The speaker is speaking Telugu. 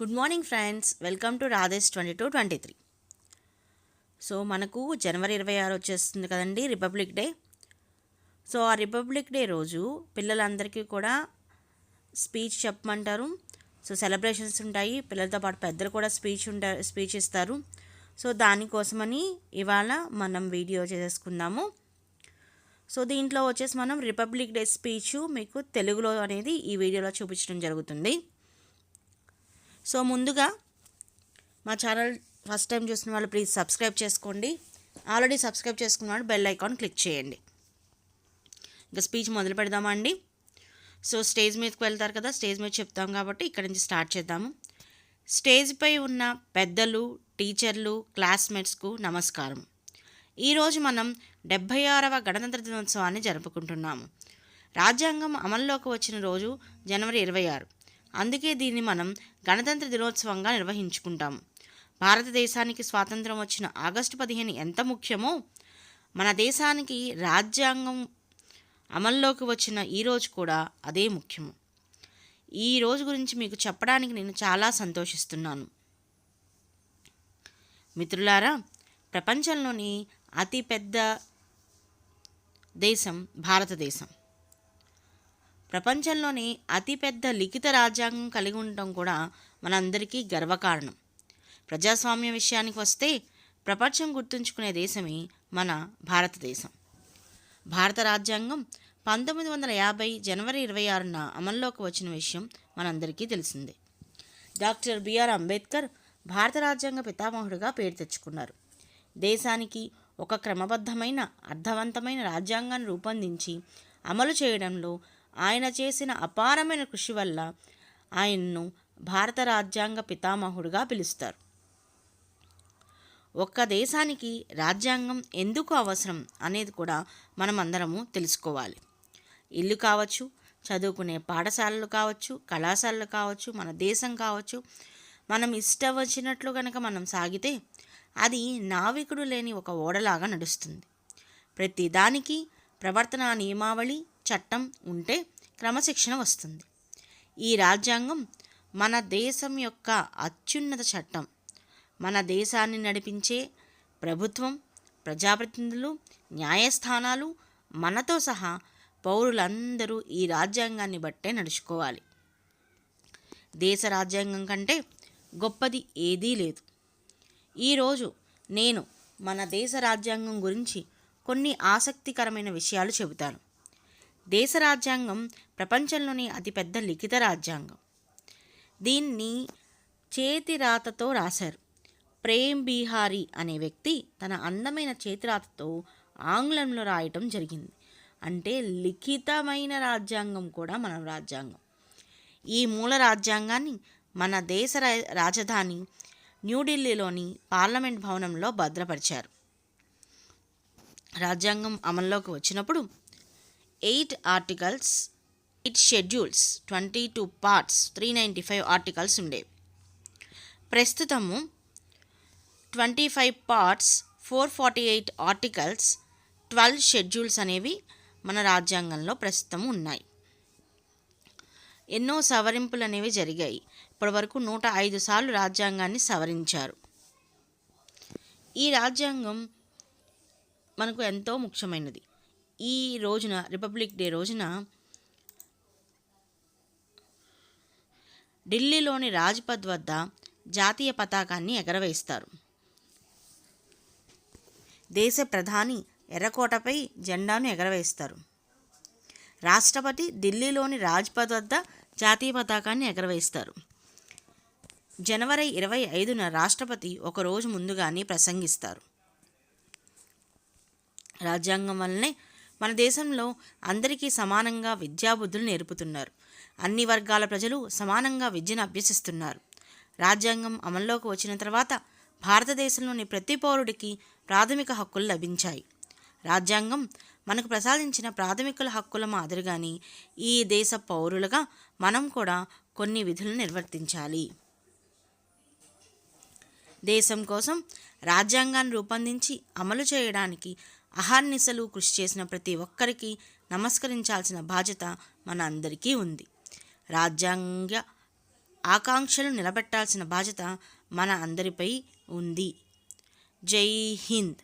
Good morning friends welcome to Radhesh twenty two twenty three so మనకు జనవరి ఇరవై ఆరు వచ్చేస్తుంది కదండి రిపబ్లిక్ డే సో ఆ రిపబ్లిక్ డే రోజు పిల్లలందరికీ కూడా స్పీచ్ చెప్పమంటారు. సో సెలబ్రేషన్స్ ఉంటాయి. పిల్లలతో పాటు పెద్దలు కూడా స్పీచ్ ఉంటా స్పీచ్ ఇస్తారు. సో దానికోసమని ఇవాళ మనం వీడియో చేసుకుందాము సో దీంట్లో వచ్చేసి మనం రిపబ్లిక్ డే స్పీచ్ మీకు తెలుగులో అనేది ఈ వీడియోలో చూపించడం జరుగుతుంది. సో ముందుగా మా ఛానల్ ఫస్ట్ టైం చూసిన వాళ్ళు ప్లీజ్ సబ్స్క్రైబ్ చేసుకోండి. ఆల్రెడీ సబ్స్క్రైబ్ చేసుకున్న వాళ్ళు బెల్ ఐకాన్ క్లిక్ చేయండి. ఇంకా స్పీచ్ మొదలు పెడదామా అండి? సో స్టేజ్ మీదకి వెళ్తారు కదా స్టేజ్ మీద చెప్తాం కాబట్టి ఇక్కడ నుంచి స్టార్ట్ చేద్దాము. స్టేజ్పై ఉన్న పెద్దలు టీచర్లు క్లాస్మేట్స్కు నమస్కారం. ఈరోజు మనం డెబ్భై ఆరవ గణతంత్ర దినోత్సవాన్ని జరుపుకుంటున్నాము. రాజ్యాంగం అమల్లోకి వచ్చిన రోజు జనవరి ఇరవై ఆరు. అందుకే దీన్ని మనం గణతంత్ర దినోత్సవంగా నిర్వహించుకుంటాం. భారతదేశానికి స్వాతంత్రం వచ్చిన ఆగస్టు పదిహేను ఎంత ముఖ్యమో మన దేశానికి రాజ్యాంగం అమల్లోకి వచ్చిన ఈ రోజు కూడా అదే ముఖ్యము. ఈ రోజు గురించి మీకు చెప్పడానికి నేను చాలా సంతోషిస్తున్నాను. మిత్రులారా ప్రపంచంలోని అతిపెద్ద దేశం భారతదేశం. ప్రపంచంలోని అతిపెద్ద లిఖిత రాజ్యాంగం కలిగి ఉండటం కూడా మనందరికీ గర్వకారణం. ప్రజాస్వామ్య విషయానికి వస్తే ప్రపంచం గుర్తుంచుకునే దేశమే మన భారతదేశం. భారత రాజ్యాంగం పంతొమ్మిది వందల యాభై జనవరి ఇరవై ఆరున అమల్లోకి వచ్చిన విషయం మనందరికీ తెలిసిందే. డాక్టర్ బిఆర్ అంబేద్కర్ భారత రాజ్యాంగ పితామహుడిగా పేరు తెచ్చుకున్నారు. దేశానికి ఒక క్రమబద్ధమైన అర్థవంతమైన రాజ్యాంగాన్ని రూపొందించి అమలు చేయడంలో ఆయన చేసిన అపారమైన కృషి వల్ల ఆయన్ను భారత రాజ్యాంగ పితామహుడుగా పిలుస్తారు. ఒక్క దేశానికి రాజ్యాంగం ఎందుకు అవసరం అనేది కూడా మనం అందరము తెలుసుకోవాలి. ఇల్లు కావచ్చు చదువుకునే పాఠశాలలు కావచ్చు కళాశాలలు కావచ్చు మన దేశం కావచ్చు మనం ఇష్టం వచ్చినట్లు కనుక మనం సాగితే అది నావికుడు లేని ఒక ఓడలాగా నడుస్తుంది. ప్రతి దానికి ప్రవర్తన నియమావళి చట్టం ఉంటే క్రమశిక్షణ వస్తుంది. ఈ రాజ్యాంగం మన దేశం యొక్క అత్యున్నత చట్టం. మన దేశాన్ని నడిపించే ప్రభుత్వం ప్రజాప్రతినిధులు న్యాయస్థానాలు మనతో సహా పౌరులందరూ ఈ రాజ్యాంగాన్ని బట్టే నడుచుకోవాలి. దేశ రాజ్యాంగం కంటే గొప్పది ఏదీ లేదు. ఈరోజు నేను మన దేశ రాజ్యాంగం గురించి కొన్ని ఆసక్తికరమైన విషయాలు చెబుతాను. దేశ రాజ్యాంగం ప్రపంచంలోని అతిపెద్ద లిఖిత రాజ్యాంగం. దీన్ని చేతిరాతతో రాశారు. ప్రేమ్ బీహారీ అనే వ్యక్తి తన అందమైన చేతిరాతతో ఆంగ్లంలో రాయటం జరిగింది. అంటే లిఖితమైన రాజ్యాంగం కూడా మన రాజ్యాంగం. ఈ మూల రాజ్యాంగాన్ని మన దేశ రాజధాని న్యూఢిల్లీలోని పార్లమెంట్ భవనంలో భద్రపరిచారు. రాజ్యాంగం అమల్లోకి వచ్చినప్పుడు eight articles eight schedules twenty two parts three ninety five articles ఉండేవి ప్రస్తుతము twenty five parts four forty eight articles twelve schedules అనేవి మన రాజ్యాంగంలో ప్రస్తుతం ఉన్నాయి. ఎన్నో సవరింపులు అనేవి జరిగాయి. ఇప్పటివరకు నూట ఐదు సార్లు రాజ్యాంగాన్ని సవరించారు. ఈ రాజ్యాంగం మనకు ఎంతో ముఖ్యమైనది. ఈ రోజున రిపబ్లిక్ డే రోజున ఢిల్లీలోని రాజ్పథ్ వద్ద జాతీయ పతాకాన్ని ఎగరవేస్తారు. దేశ ప్రధాని ఎర్రకోటపై జెండాను ఎగరవేస్తారు. రాష్ట్రపతి ఢిల్లీలోని రాజ్పథ్ వద్ద జాతీయ పతాకాన్ని ఎగరవేస్తారు. జనవరి ఇరవై ఐదున రాష్ట్రపతి ఒక రోజు ముందుగానే ప్రసంగిస్తారు. రాజ్యాంగం వల్లనే మన దేశంలో అందరికీ సమానంగా విద్యాబుద్ధులు నేర్పుతున్నారు. అన్ని వర్గాల ప్రజలు సమానంగా విద్యను అభ్యసిస్తున్నారు. రాజ్యాంగం అమల్లోకి వచ్చిన తర్వాత భారతదేశంలోని ప్రతి పౌరుడికి ప్రాథమిక హక్కులు లభించాయి. రాజ్యాంగం మనకు ప్రసాదించిన ప్రాథమిక హక్కుల మాదిరిగానే ఈ దేశ పౌరులుగా మనం కూడా కొన్ని విధులు నిర్వర్తించాలి. దేశం కోసం రాజ్యాంగాన్ని రూపొందించి అమలు చేయడానికి అహర్నిశలు కృషి చేసిన ప్రతి ఒక్కరికి నమస్కరించాల్సిన బాధ్యత మన అందరికీ ఉంది. రాజ్యాంగ ఆకాంక్షలు నిలబెట్టాల్సిన బాధ్యత మన అందరిపై ఉంది. జై హింద్!